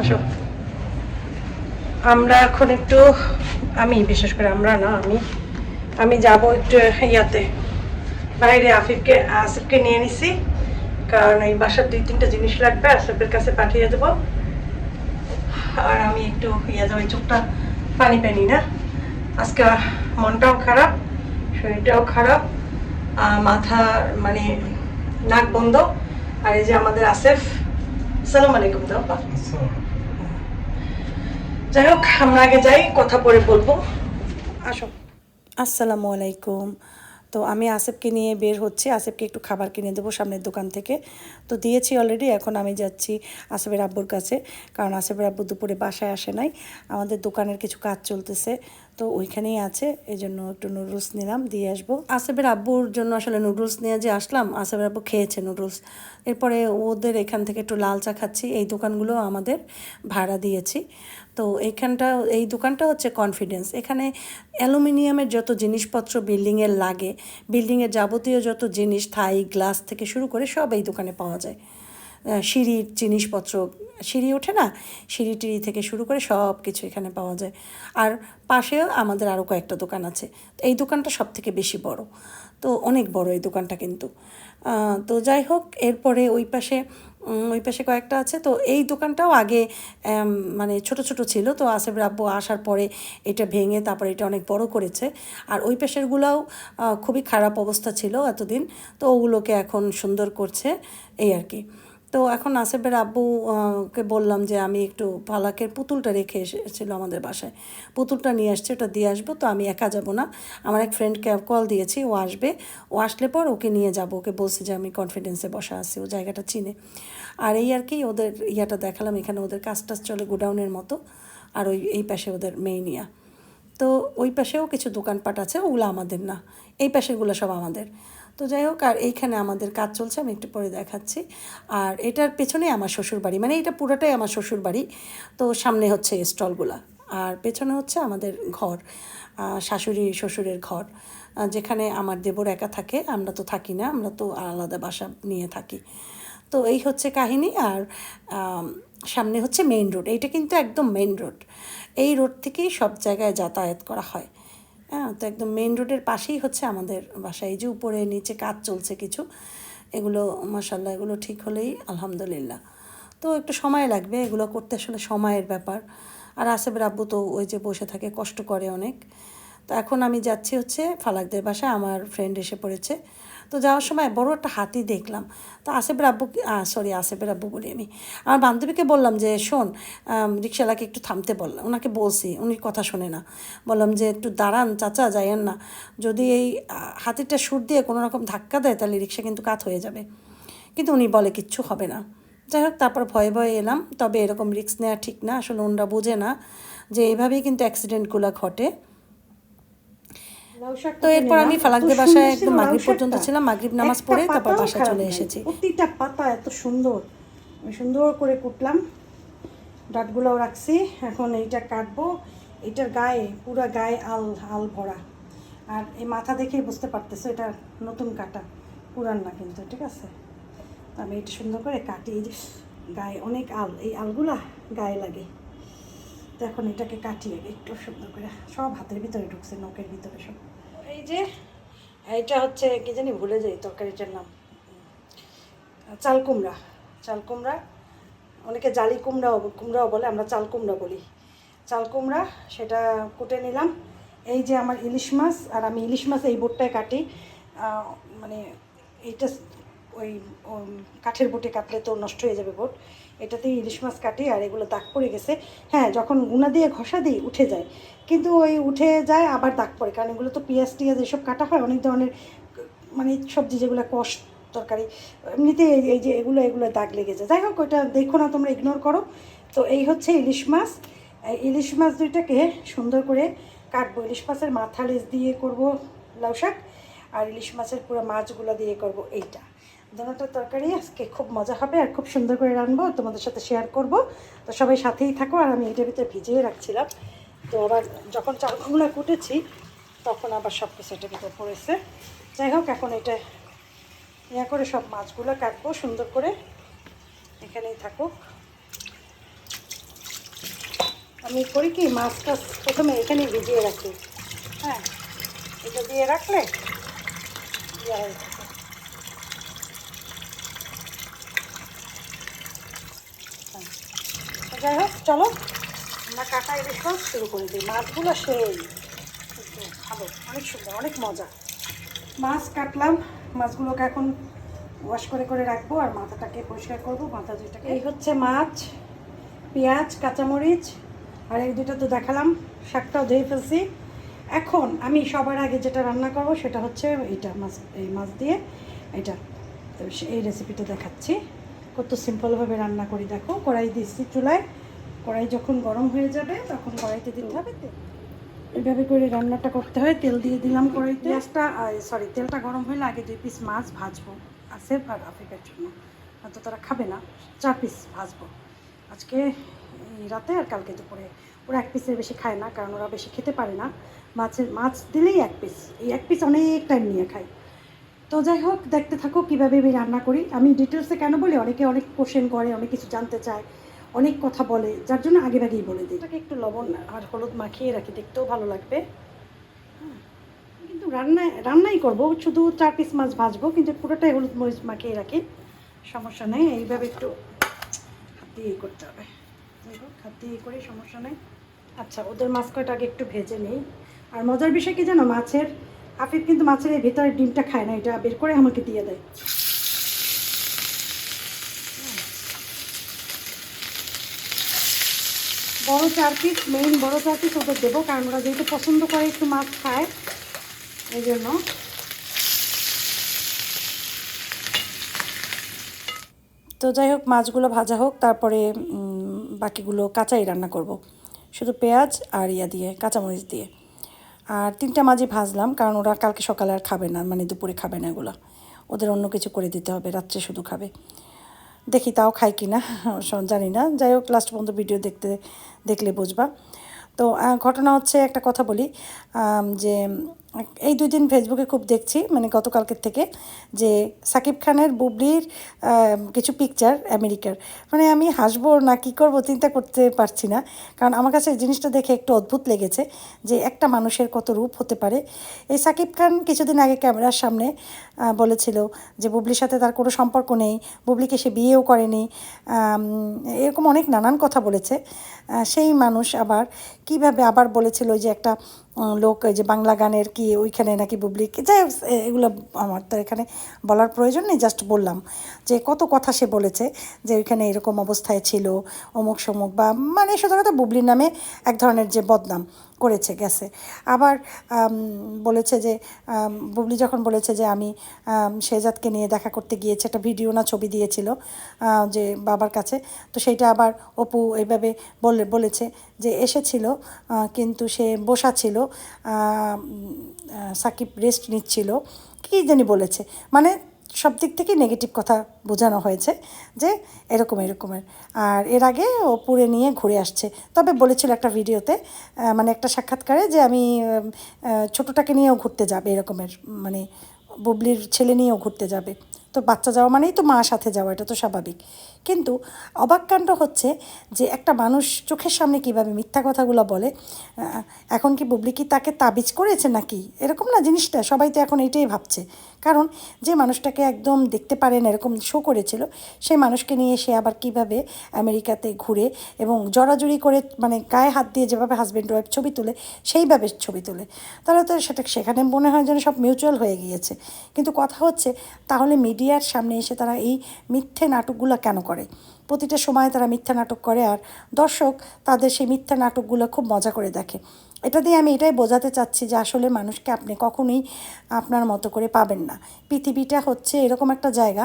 আসো। আমরা এখন একটু, আমি, বিশেষ করে আমরা না, আমি আমি যাব একটু ইয়াতে। বাইরে আফিফকে, আসিফকে নিয়ে নিছি, কারণ এই বাসার দুই তিনটা জিনিস লাগবে, আসিফের কাছে পাঠিয়ে দেবো। আর আমি একটু ইয়ে যাব চোখটা পানি পানি না। আজকে মনটাও খারাপ, শরীরটাও খারাপ মাথা মানে নাক বন্ধ। আর এই যে আমাদের আসিফ সালাম আলাইকুম দাও। যাই হোক, আমরা আগে যাই, কথা পরে বলব। আসো। আসসালামু আলাইকুম। তো আমি আসেফকে নিয়ে বের হচ্ছি। আসেফকে একটু খাবার কিনে দেবো সামনের দোকান থেকে। তো দিয়েছি অলরেডি এখন আমি যাচ্ছি আসিফের আব্বুর কাছে। কারণ আসেফের আব্বু দুপুরে বাসায় আসে নাই। আমাদের দোকানের কিছু কাজ চলতেছে। তো ওইখানেই আছে। এই জন্য একটু নুডলস নিলাম, দিয়ে আসব। আসিফের আব্বুর জন্য আসলে নুডলস নিয়ে যে আসলাম, আসিফের আব্বু খেয়েছে নুডলস এরপরে ওদের এখান থেকে একটু লাল চা খাচ্ছি। এই দোকানগুলো আমাদের ভাড়া দিয়েছি। তো এইখানটা, এই দোকানটা হচ্ছে কনফিডেন্স এখানে অ্যালুমিনিয়ামের যত জিনিসপত্র বিল্ডিংয়ের লাগে বিল্ডিংয়ের যাবতীয় যত জিনিস, থাই, গ্লাস থেকে শুরু করে সব এই দোকানে পাওয়া যায়। সিঁড়ির জিনিসপত্র, সিঁড়ি ওঠে না? সিঁড়ি টিড়ি থেকে শুরু করে সব কিছু এখানে পাওয়া যায়। আর পাশেও আমাদের আরও কয়েকটা দোকান আছে। এই দোকানটা সব থেকে বেশি বড়। তো অনেক বড় এই দোকানটা কিন্তু। তো যাই হোক, এরপরে ওই পাশে ওই পাশে কয়েকটা আছে। তো এই দোকানটাও আগে মানে ছোট ছোট ছিল। তো আসেফ রাব্বু আসার পরে এটা ভেঙে তারপরে এটা অনেক বড় করেছে। আর ওই পাশেরগুলোও খুবই খারাপ অবস্থা ছিল এতদিন। তো ওগুলোকে এখন সুন্দর করছে এই আর কি। তো এখন আসিফের আব্বু আহ, কে বললাম যে আমি একটু পালাকের পুতুলটা রেখে এসেছিল আমাদের বাসায়। পুতুলটা নিয়ে আসছে ওটা দিয়ে আসব তো আমি একা যাব না। আমার এক ফ্রেন্ডকে কল দিয়েছি ও আসবে। ও আসলে পর ওকে নিয়ে যাব ওকে বলছি যে আমি কনফিডেন্সে বসা আছি ও জায়গাটা চিনে। আর এই আর কি ওদের ইয়াটা দেখালাম এখানে ওদের কাজ টাজ চলে গোডাউনের মতো। আর ওই এই পাশে ওদের মেইনিয়া তো ওই পাশেও কিছু দোকানপাট আছে ওগুলো আমাদের না। এই পাশেগুলো সব আমাদের। তো যাই হোক, আর এইখানে আমাদের কাজ চলছে, আমি একটু পরে দেখাচ্ছি। আর এটার পেছনে আমার শ্বশুর বাড়ি মানে এটা পুরোটাই আমার শ্বশুর বাড়ি। তো সামনে হচ্ছে স্টলগুলা, আর পেছনে হচ্ছে আমাদের ঘর শাশুড়ি শ্বশুরের ঘর যেখানে আমার দেবর একা থাকে, আমরা তো থাকি না, আমরা তো আলাদা বাসা নিয়ে থাকি। তো এই হচ্ছে কাহিনী, আর সামনে হচ্ছে মেইন রোড এইটা কিন্তু একদম মেইন রোড এই রোড থেকেই সব জায়গায় যাতায়াত করা হয়। হ্যাঁ তো একদম মেন রোডের পাশেই হচ্ছে আমাদের বাসা এই যে উপরে নিচে কাজ চলছে কিছু, এগুলো মাসাল্লাহ এগুলো ঠিক হলেই আলহামদুলিল্লাহ। তো একটু সময় লাগবে, এগুলো করতে আসলে সময়ের ব্যাপার। আর আসেবের আব্বু তো ওই যে বসে থাকে, কষ্ট করে অনেক। তো এখন আমি যাচ্ছি হচ্ছে ফালাকদের বাসায়, আমার ফ্রেন্ড এসে পড়েছে। তো যাওয়ার সময় বড় একটা হাতি দেখলাম। তো আসেফের আব্বু সরি আসেফের আব্বু বলি আমি। আমার বান্ধবীকে বললাম যে, শোন রিক্সাওয়ালাকে একটু থামতে বললাম ওনাকে বলছি, উনি কথা শোনে না। বললাম যে, একটু দাঁড়ান, চাচা, যাইয়েন না। যদি এই হাতিটা সুর দিয়ে কোনো রকম ধাক্কা দেয়, তাহলে রিক্সা কিন্তু কাত হয়ে যাবে। কিন্তু উনি বলে, কিচ্ছু হবে না। যাই হোক, তারপর ভয়ে ভয়ে এলাম। তবে এরকম রিস্ক নেওয়া ঠিক না। আসলে ওনরা বোঝে না যে এইভাবেই কিন্তু অ্যাক্সিডেন্টগুলো ঘটে। তো এরপর আমি ফালাকদের বাসায় একদম মাগরিব পর্যন্ত ছিলাম মাগরিব নামাজ পড়ে তারপর বাসায় চলে এসেছি। প্রতিটা পাতা এত সুন্দর। আমি সুন্দর করে কুটলাম ডাটগুলোও রাখছি এখন এইটা কাটবো। এটার গায়ে পুরা গায়ে আল আল ভরা। আর এই মাথা দেখেই বুঝতে পারতেছো এটা নতুন কাটা। পুরান না কিন্তু ঠিক আছে? আমি এটা সুন্দর করে কাটি এই যে গায়ে অনেক আল এই আলগুলা গায়ে লাগে। তো এখন এটাকে কাটিয়ে একটু সুন্দর করে সব হাতের ভিতরে ঢুকছে নখের ভিতরে সব। যে, এটা হচ্ছে কি জানি ভুলে যাই তরকারিটার নাম। চাল কুমড়া। চাল কুমড়া, অনেকে জালি কুমড়াও কুমড়াও বলে, আমরা চাল কুমড়া বলি। চাল কুমড়া, সেটা কুটে নিলাম। এই যে আমার ইলিশ মাছ, আর আমি ইলিশ মাছ এই বোটটায় কাটি। মানে এইটা ওই কাঠের বোটে কাটলে তো নষ্ট হয়ে যাবে বোট। এটাতেই ইলিশ মাছ কাটি আর এগুলো দাগ পড়ে গেছে। হ্যাঁ যখন গুনা দিয়ে ঘষা দিই, উঠে যায়। কিন্তু ওই উঠে যায়, আবার দাগ পড়ে। কারণ এগুলো তো পেঁয়াজ টিয়াজ এসব কাটা হয়, অনেক ধরনের মানে সবজি যেগুলো কষ তরকারি, এমনিতে এই যে এগুলো এগুলো দাগ লেগে যায়। যাই হোক ওইটা দেখো না, তোমরা ইগনোর করো। তো এই হচ্ছে ইলিশ মাছ। ইলিশ মাছ দুইটাকে সুন্দর করে কাটবো। ইলিশ মাছের মাথা লেজ দিয়ে করব লাউ শাক, আর ইলিশ মাছের পুরো মাছগুলো দিয়ে করব এইটা। দোনোটা তরকারি, আজকে খুব মজা হবে আর খুব সুন্দর করে রানবো তোমাদের সাথে শেয়ার করব। তো সবাই সাথেই থাকো আর আমি এটার ভিতরে ভিজিয়ে রাখছিলাম। তো আবার যখন চালগুলো কুটেছি, তখন আবার সব কিছু এটার ভিতরে পড়েছে। যাই হোক, এখন এটা ইয়া করে সব মাছগুলো কাটবো, সুন্দর করে। এখানেই থাকুক। আমি করি কি, মাছটা প্রথমে এখানে ভিজিয়ে রাখি। হ্যাঁ এটা দিয়ে রাখলে ইয়ে। যাই হোক, চলো। আমরা কাটা ইলিশ মাছ শুরু করে দিই। মাছগুলো সেই। ভালো, অনেক সুন্দর, অনেক মজা। মাছ কাটলাম। মাছগুলোকে এখন ওয়াশ করে করে রাখব আর মাথাটাকে পরিষ্কার করব। মাথা দুইটাকে এই হচ্ছে মাছ, পেঁয়াজ, কাঁচামরিচ, আর এই দুটো তো দেখালাম। শাকটাও ধুয়ে ফেলছি। এখন আমি সবার আগে যেটা রান্না করব সেটা হচ্ছে এইটা মাছ, এই মাছ দিয়ে। এটা তো এই রেসিপিটা দেখাচ্ছি। কত সিম্পলভাবে রান্না করি দেখো কড়াই দিচ্ছি চুলায়। কড়াই যখন গরম হয়ে যাবে তখন কড়াইতে দিতে হবে এইভাবে করে রান্নাটা করতে হয় তেল দিয়ে দিলাম কড়াইতে। গ্যাসটা সরি তেলটা গরম হলে আগে দুই পিস মাছ ভাজবো আসেফ আর আফিফের জন্য। হয়তো তারা খাবে না চার পিস ভাজবো। আজকে এই রাতে আর কালকে দুপুরে। ওরা এক পিসের বেশি খায় না কারণ ওরা বেশি খেতে পারে না। মাছের মাছ দিলেই এক পিস এই এক পিস অনেক টাইম নিয়ে খায়। তো যাই হোক দেখতে থাকো কীভাবে আমি রান্না করি। আমি ডিটেলসে কেন বলি? অনেকে অনেক কোশ্চেন করে অনেক কিছু জানতে চায় অনেক কথা বলে যার জন্য আগে আগেই বলে দিই। এটাকে একটু লবণ আর হলুদ মাখিয়ে রাখি দেখতেও ভালো লাগবে। হ্যাঁ, কিন্তু রান্নায় রান্নাই করব শুধু চার পিস মাছ ভাজবো কিন্তু পুরোটাই হলুদ মরিচ মাখিয়ে রাখি। সমস্যা নেই এইভাবে একটু হাত দিয়েই করতে হবে। হাত দিয়ে করে সমস্যা নেই। আচ্ছা ওদের মাছ কয়টা আগে একটু ভেজে নেই। আর মজার বিষয় কি জানো? মাছের আফিফ কিন্তু মাছের এই ভেতরের ডিমটা খায় না, এটা বের করে আমাকে দিয়ে দেয়। বড় চার পিস মেইন বড় চার পিস ওদের দেবো, কারণ ওরা যেহেতু পছন্দ করে একটু মাছ খায়, এই জন্য। তো যাই হোক, মাছগুলো ভাজা হোক, তারপরে বাকিগুলো কাঁচাই রান্না করব। শুধু পেঁয়াজ আর ইয়া দিয়ে, কাঁচামরিচ দিয়ে। আর তিনটা মাঝে ভাজলাম, কারণ ওরা কালকে সকালে আর খাবে না মানে দুপুরে খাবে না এগুলো। ওদের অন্য কিছু করে দিতে হবে, রাত্রে শুধু খাবে। দেখি তাও খাই কি না জানি না। যাই হোক লাস্ট পর্যন্ত ভিডিও দেখতে, দেখলে বুঝবা। তো ঘটনা হচ্ছে একটা কথা বলি যে এই দুই দিন ফেসবুকে খুব দেখছি মানে গতকালকের থেকে, যে সাকিব খানের বুবলির কিছু পিকচার আমেরিকার। মানে আমি হাসবো না, কী করব, চিন্তা করতে পারছি না। কারণ আমার কাছে জিনিসটা দেখে একটু অদ্ভুত লেগেছে যে একটা মানুষের কত রূপ হতে পারে। এই সাকিব খান কিছুদিন আগে ক্যামেরার সামনে বলেছিল যে বুবলির সাথে তার কোনো সম্পর্ক নেই, বুবলিকে সে বিয়েও করেনি এরকম অনেক নানান কথা বলেছে। সেই মানুষ আবার কীভাবে আবার বলেছিল যে একটা লোক যে বাংলা গানের কি, ওইখানে নাকি বুবলি যাই এগুলো আমার তো এখানে বলার প্রয়োজন নেই জাস্ট বললাম যে কত কথা সে বলেছে যে ওইখানে এরকম অবস্থায় ছিল অমুক সমুক বা মানে কথা বুবলির নামে এক ধরনের যে বদনাম। করেছে, গেছে। আবার বলেছে যে বুবলি যখন বলেছে যে আমি শেহজাদকে নিয়ে দেখা করতে গিয়েছে, একটা ভিডিও না ছবি দিয়েছিল যে বাবার কাছে, তো সেইটা আবার অপু এইভাবে বলে, বলেছে যে এসেছিল কিন্তু সে বসা ছিল সাকিব রেস্ট নিচ্ছিল। কী জানি বলেছে। মানে সব দিক থেকে নেগেটিভ কথা বোঝানো হয়েছে যে এরকম, এরকমের। আর এর আগে ও পুরে নিয়ে ঘুরে আসছে। তবে বলেছিল একটা ভিডিওতে মানে একটা সাক্ষাৎকারে যে আমি ছোটোটাকে নিয়েও ঘুরতে যাবে, এরকমের মানে বুবলির ছেলে নিয়েও ঘুরতে যাবে। তো বাচ্চা যাওয়া মানেই তো মা সাথে যাওয়া, এটা তো স্বাভাবিক। কিন্তু অবাক কাণ্ড হচ্ছে যে একটা মানুষ চোখের সামনে কীভাবে মিথ্যা কথাগুলো বলে এখন কি বুবলি কি তাকে তাবিজ করেছে নাকি? এরকম না জিনিসটা, সবাই তো এখন এইটাই ভাবছে। কারণ যে মানুষটাকে একদম দেখতে পারেন এরকম শো করেছিল, সেই মানুষকে নিয়ে সে আবার কীভাবে আমেরিকাতে ঘুরে এবং জড়াজড়ি করে মানে গায়ে হাত দিয়ে যেভাবে হাজব্যান্ড ওয়াইফ ছবি তোলে, সেইভাবে ছবি তোলে। তাহলে তো সেটা সেখানে মনে হয় যেন সব মিউচুয়াল হয়ে গিয়েছে। কিন্তু কথা হচ্ছে, তাহলে মিডিয়ার সামনে এসে তারা এই মিথ্যে নাটকগুলো কেন করে? প্রতিটা সময় তারা মিথ্যা নাটক করে আর দর্শক তাদের সেই মিথ্যা নাটকগুলো খুব মজা করে দেখে। এটা দিয়ে আমি এটাই বোঝাতে চাচ্ছি যে আসলে মানুষকে আপনি কখনোই আপনার মতো করে পাবেন না। পৃথিবীটা হচ্ছে এরকম একটা জায়গা,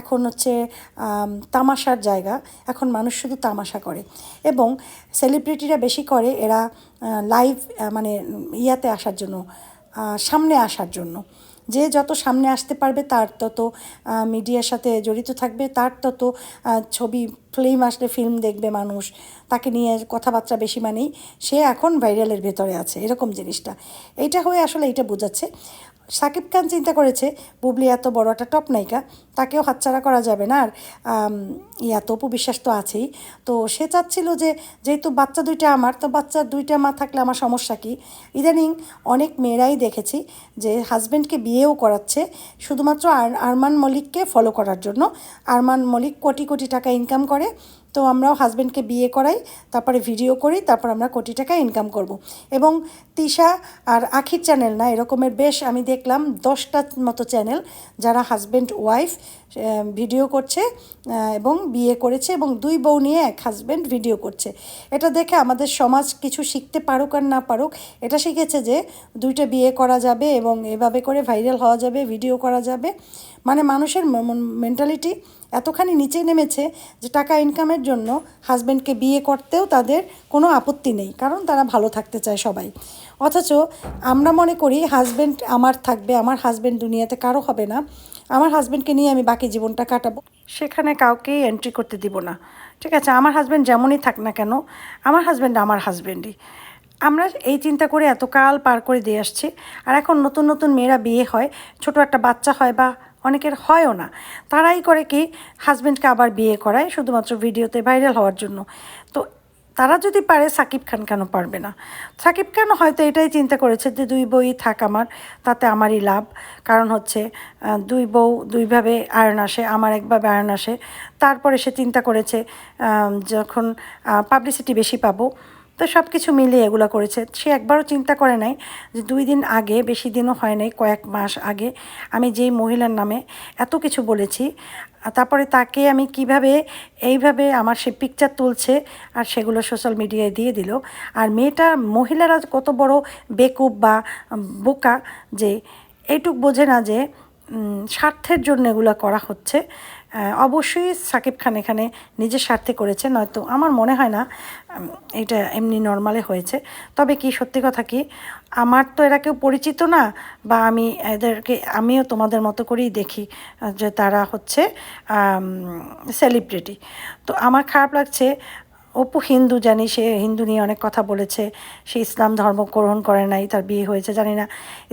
এখন হচ্ছে তামাশার জায়গা, এখন মানুষ শুধু তামাশা করে। এবং সেলিব্রিটিরা বেশি করে এরা লাইভ মানে ইয়াতে আসার জন্য সামনে আসার জন্য। যে যত সামনে আসতে পারবে তার তত মিডিয়ার সাথে জড়িত থাকবে তার তত ছবি ফিল্ম আসলে ফিল্ম দেখবে মানুষ, তাকে নিয়ে কথাবার্তা বেশি মানেই, সে এখন ভাইরালের ভেতরে আছে, এরকম জিনিসটা। এইটা হয়ে আসলে এইটা বোঝাচ্ছে। সাকিব খান চিন্তা করেছে, বুবলি এত বড় একটা টপ নায়িকা, তাকেও হাতছাড়া করা যাবে না। আর ইয়া তো উপবিশ্বাস তো আছেই। তো সে চাচ্ছিল যে, যেহেতু বাচ্চা দুইটা আমার, তো বাচ্চা দুইটা মা থাকলে আমার সমস্যা কি? ইদানিং অনেক মেয়েরাই দেখেছি যে হাজব্যান্ডকে বিয়েও করাচ্ছে, শুধুমাত্র আর, আরমান মলিককে ফলো করার জন্য। আরমান মলিক কোটি কোটি টাকা ইনকাম করে। তো আমরাও হাজব্যান্ডকে বিয়ে করাই, তারপরে ভিডিও করি, তারপর আমরা কোটি টাকা ইনকাম করব। এবং তিশা আর আখির চ্যানেল না, এরকমের বেশ আমি দেখলাম দশটা মতো চ্যানেল যারা হাজব্যান্ড ওয়াইফ ভিডিও করছে এবং বিয়ে করেছে এবং দুই বউ নিয়ে এক হাজব্যান্ড ভিডিও করছে এটা দেখে আমাদের সমাজ কিছু শিখতে পারুক আর না পারুক, এটা শিখেছে যে দুইটা বিয়ে করা যাবে এবং এভাবে করে ভাইরাল হওয়া যাবে ভিডিও করা যাবে মানে মানুষের মেন্টালিটি এতখানি নিচে নেমেছে যে টাকা ইনকামের জন্য হাজব্যান্ডকে বিয়ে করতেও তাদের কোনো আপত্তি নেই, কারণ তারা ভালো থাকতে চায় সবাই। অথচ আমরা মনে করি হাজব্যান্ড আমার থাকবে, আমার হাজব্যান্ড দুনিয়াতে কারও হবে না। আমার হাজব্যান্ডকে নিয়ে আমি বাকি জীবনটা কাটাবো। সেখানে কাউকেই এন্ট্রি করতে দিব না। ঠিক আছে, আমার হাজব্যান্ড যেমনই থাক না কেন, আমার হাজব্যান্ড আমার হাজব্যান্ডই আমরা এই চিন্তা করে এত কাল পার করে দিয়ে আসছি। আর এখন নতুন নতুন মেয়েরা বিয়ে হয়, ছোট একটা বাচ্চা হয় বা অনেকের হয়ও না। তারাই করে কি হাজব্যান্ডকে আবার বিয়ে করায়, শুধুমাত্র ভিডিওতে ভাইরাল হওয়ার জন্য। তো তারা যদি পারে, সাকিব খান কেন পারবে না? সাকিব খান হয়তো এটাই চিন্তা করেছে যে, দুই বই থাক আমার, তাতে আমারই লাভ। কারণ হচ্ছে দুই বউ দুইভাবে আয়রন আসে, আমার একভাবে আয়রন আসে। তারপরে সে চিন্তা করেছে যখন পাবলিসিটি বেশি পাবো তো সব কিছু মিলিয়ে এগুলো করেছে। সে একবারও চিন্তা করে নাই যে দুই দিন আগে, বেশি দিনও হয় নাই, কয়েক মাস আগে আমি যেই মহিলার নামে এত কিছু বলেছি তারপরে তাকে আমি কীভাবে, এইভাবে আমার সে পিকচার তুলছে আর সেগুলো সোশ্যাল মিডিয়ায় দিয়ে দিল। আর মেয়েটা, মহিলারা কত বড় বেকুব বা বোকা যে, এইটুক বোঝে না যে স্বার্থের জন্য এগুলো করা হচ্ছে। অবশ্যই সাকিব খান এখানে নিজের স্বার্থে করেছে নয়তো আমার মনে হয় না এটা এমনি নর্মালে হয়েছে। তবে কি সত্যি কথা কি, আমার তো এরা কেউ পরিচিত না, বা আমি এদেরকে, আমিও তোমাদের মতো করেই দেখি, যে তারা হচ্ছে সেলিব্রিটি তো আমার খারাপ লাগছে অপু হিন্দু, জানি সে হিন্দু নিয়ে অনেক কথা বলেছে। সে ইসলাম ধর্ম গ্রহণ করে নাই, তার বিয়ে হয়েছে, জানি না।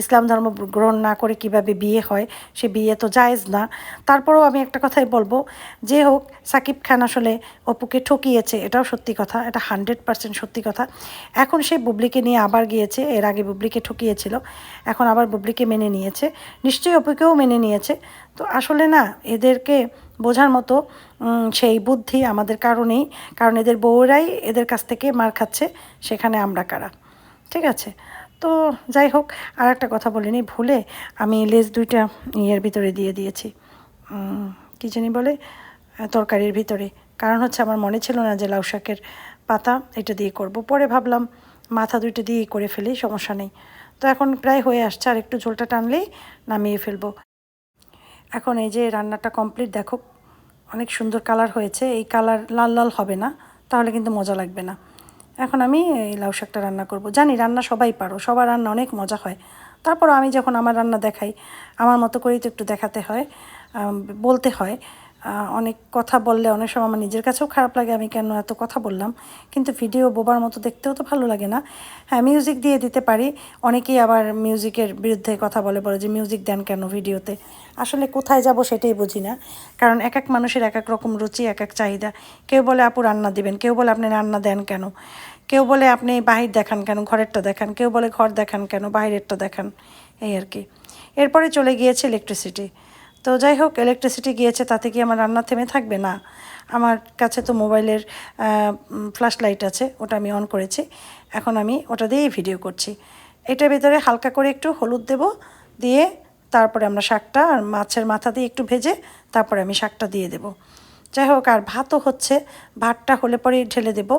ইসলাম ধর্ম গ্রহণ না করে কীভাবে বিয়ে হয়, সে বিয়ে তো জায়েজ না। তারপরেও আমি একটা কথাই বলব, যে হোক, সাকিব খান আসলে অপুকে ঠকিয়েছে, এটাও সত্যি কথা, এটা হান্ড্রেড পার্সেন্ট সত্যি কথা। এখন সে বুবলিকে নিয়ে আবার গিয়েছে, এর আগে বুবলিকে ঠকিয়েছিল, এখন আবার বুবলিকে মেনে নিয়েছে। নিশ্চয়ই অপুকেও মেনে নিয়েছে। তো আসলে না, এদেরকে বোঝার মতো সেই বুদ্ধি আমাদের কারণেই, কারণ এদের বউরাই এদের কাছ থেকে মার খাচ্ছে, সেখানে আমরা কারা? ঠিক আছে? তো যাই হোক আর একটা কথা বলিনি ভুলে আমি লেজ দুইটা ইয়ের ভিতরে দিয়ে দিয়েছি। কী জানি বলে? তরকারির ভিতরে। কারণ হচ্ছে আমার মনে ছিল না যে লাউ শাকের পাতা এটা দিয়ে করব। পরে ভাবলাম, মাথা দুইটা দিয়েই করে ফেলি, সমস্যা নেই। তো এখন প্রায় হয়ে আসছে, আর একটু ঝোলটা টানলেই নামিয়ে ফেলব। এখন এই যে রান্নাটা কমপ্লিট দেখো, অনেক সুন্দর কালার হয়েছে। এই কালার লাল লাল হবে না, তাহলে কিন্তু মজা লাগবে না। এখন আমি এই লাউ শাকটা রান্না করব। জানি রান্না সবাই পারো, সবার রান্না অনেক মজা হয়। তারপর আমি যখন আমার রান্না দেখাই, আমার মতো করেই তো একটু দেখাতে হয় বলতে হয়। অনেক কথা বললে অনেক সময় আমার নিজের কাছেও খারাপ লাগে, আমি কেন এত কথা বললাম? কিন্তু ভিডিও বোবার মতো দেখতেও তো ভালো লাগে না। হ্যাঁ মিউজিক দিয়ে দিতে পারি। অনেকেই আবার মিউজিকের বিরুদ্ধে কথা বলে বলে যে মিউজিক দেন কেন ভিডিওতে আসলে কোথায় যাব সেটাই বুঝি না। কারণ এক এক মানুষের এক এক রকম রুচি, এক এক চাহিদা। কেউ বলে, আপু, রান্না দিবেন। কেউ বলে, আপনি রান্না দেন কেন? কেউ বলে, আপনি বাহির দেখান কেন? ঘরেরটা দেখান? কেউ বলে, ঘর দেখান কেন? বাইরেরটা দেখান। এই আর কি। এরপরে চলে গিয়েছে ইলেকট্রিসিটি তো যাই হোক ইলেকট্রিসিটি গিয়েছে, তাতে কি আমার রান্না থেমে থাকবে? না। আমার কাছে তো মোবাইলের ফ্ল্যাশ লাইট আছে, ওটা আমি অন করেছি। এখন আমি ওটা দিয়েই ভিডিও করছি। এটার ভিতরে হালকা করে একটু হলুদ দেব, দিয়ে তারপরে আমরা শাকটা আর মাছের মাথা দিয়ে একটু ভেজে তারপরে আমি শাকটা দিয়ে দেব। যাই হোক, আর ভাতও হচ্ছে, ভাতটা হলে পরেই ঢেলে দেব।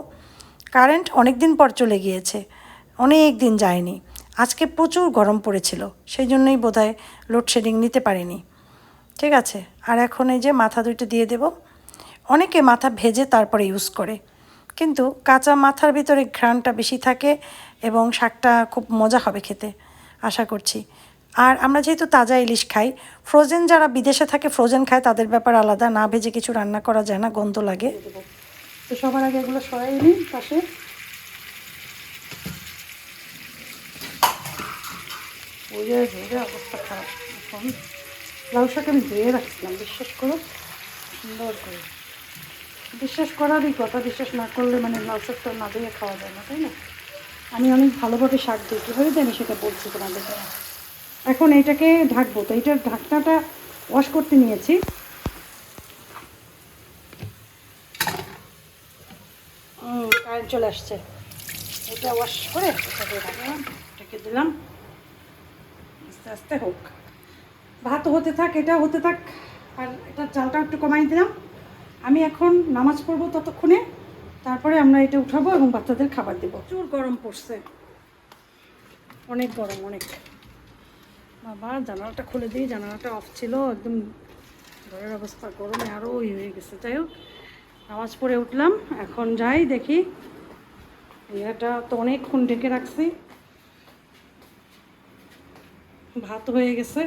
কারেন্ট অনেক দিন পর চলে গিয়েছে অনেক দিন যায়নি। আজকে প্রচুর গরম পড়েছিল, সেই জন্যই বোধহয় লোডশেডিং নিতে পারিনি। ঠিক আছে, আর এখন এই যে মাথা দুইটা দিয়ে দেব। অনেকে মাথা ভেজে তারপরে ইউজ করে, কিন্তু কাঁচা মাথার ভিতরে ঘ্রাণটা বেশি থাকে এবং শাকটা খুব মজা হবে খেতে, আশা করছি। আর আমরা যেহেতু তাজা ইলিশ খাই ফ্রোজেন যারা বিদেশে থাকে ফ্রোজেন খায়, তাদের ব্যাপার আলাদা। না ভেজে কিছু রান্না করা যায় না, গন্ধ লাগে। তো সবার আগে এগুলো সরাই নিই পাশে। অবস্থা খারাপ লাউ শাক আমি ধুয়ে রাখছিলাম, বিশ্বাস করো। সুন্দর করে। বিশ্বাস করারই কথা, বিশ্বাস না করলে মানে লাউ শাকটা না ধুয়ে খাওয়া যায় না, তাই না? আমি অনেক ভালোভাবে শাক দিই কীভাবে আমি সেটা বলছি তোমাদেরকে এখন এইটাকে ঢাকবো, তো এইটার ঢাকনাটা ওয়াশ করতে নিয়েছি। কারেন্ট চলে আসছে। এটা ওয়াশ করে এটাকে দিলাম। আস্তে আস্তে হোক। ভাত হতে থাক, এটা হতে থাক, আর এটা চালটা একটু কমাই দিলাম। আমি এখন নামাজ পড়ব ততক্ষণে, তারপরে আমরা এটা উঠাবো এবং বাচ্চাদের খাবার দেবো। প্রচুর গরম পড়ছে। অনেক গরম, অনেক। বাবা, জানালাটা খুলে দিই, জানালাটা অফ ছিল, একদম ঘরের অবস্থা গরমে আরও ই হয়ে গেছে। যাই হোক, নামাজ পড়ে উঠলাম, এখন যাই দেখি। এটা তো অনেকক্ষণ ঢেকে রাখছি। ভাত হয়ে গেছে।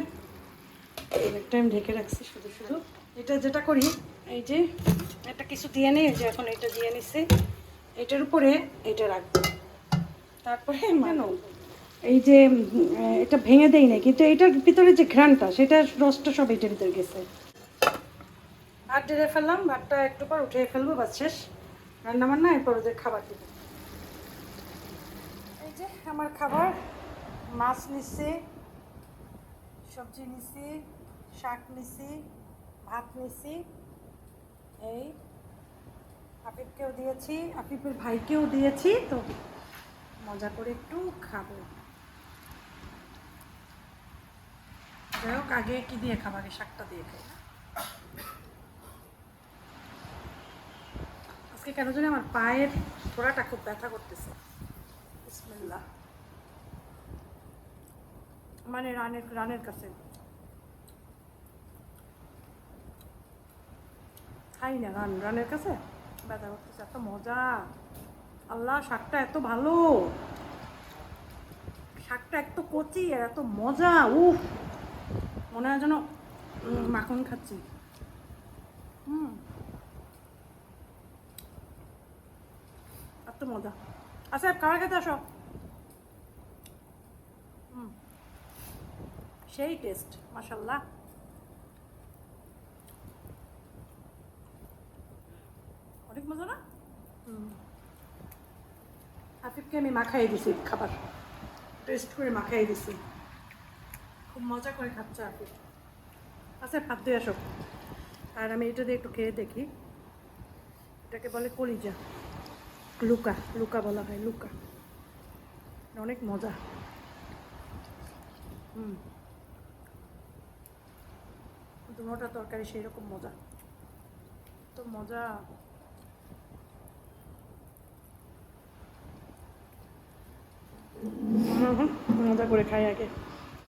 অনেক টাইম ঢেকে রাখছি শুধু শুধু। এটা যেটা করি, এই যে, একটা কিছু দিয়ে নিই যে এখন এটা দিয়ে নিছি। এটার উপরে এটা রাখব। তারপরে মানো এই যে এটা ভেঙে দেই না কিন্তু এটার ভিতরে যে ঘ্রাণটা, সেটা রসটা সব এটার ভিতরে গেছে। ভাত ঢেলে ফেললাম, ভাতটা একটু পর উঠে ফেলব, বাস শেষ। রান্না বান্না এরপর ওদের খাবার দেবো। এই যে, আমার খাবার। মাছ নিচ্ছি সবজি নিছি। শাক নিছি, ভাত নিছি। এই আফিফকেও দিয়েছি, আফিফের ভাইকেও দিয়েছি, তো মজা করে একটু খাব। যাই হোক, আগে কি দিয়ে এই শাকটা দিয়ে খাই। আজকে কেন জানি আমার পায়ের থোড়াটা খুব ব্যথা করতেছে। বিসমিল্লাহ। মানে রানের রানের কাছে খাই না রান রানের কাছে? ব্যথা করতেছে, এত মজা। আল্লাহ, শাকটা এত ভালো। শাকটা এত কচি আর এত মজা, উফ। মনে হয় যেন মাখন খাচ্ছি। হুম। এত মজা। আচ্ছা খাবার খেতে আসো? সেই টেস্ট মাসাল্লাহ অনেক মজা না? আফিফকে আমি মাখাই দিছি খাবার। টেস্ট করে মাখাই দিছি। খুব মজা করে খাচ্ছে আফিফ আচ্ছা ভাত দিয়ে আসো। আর আমি এটা দিয়ে একটু খেয়ে দেখি। এটাকে বলে কলিজা। লুকা লুকা বলা হয় লুকা। অনেক মজা। হুম। দুটা তরকারি সেই রকম মজা। তো মজা হুম, হুম, মজা করে খাই আগে।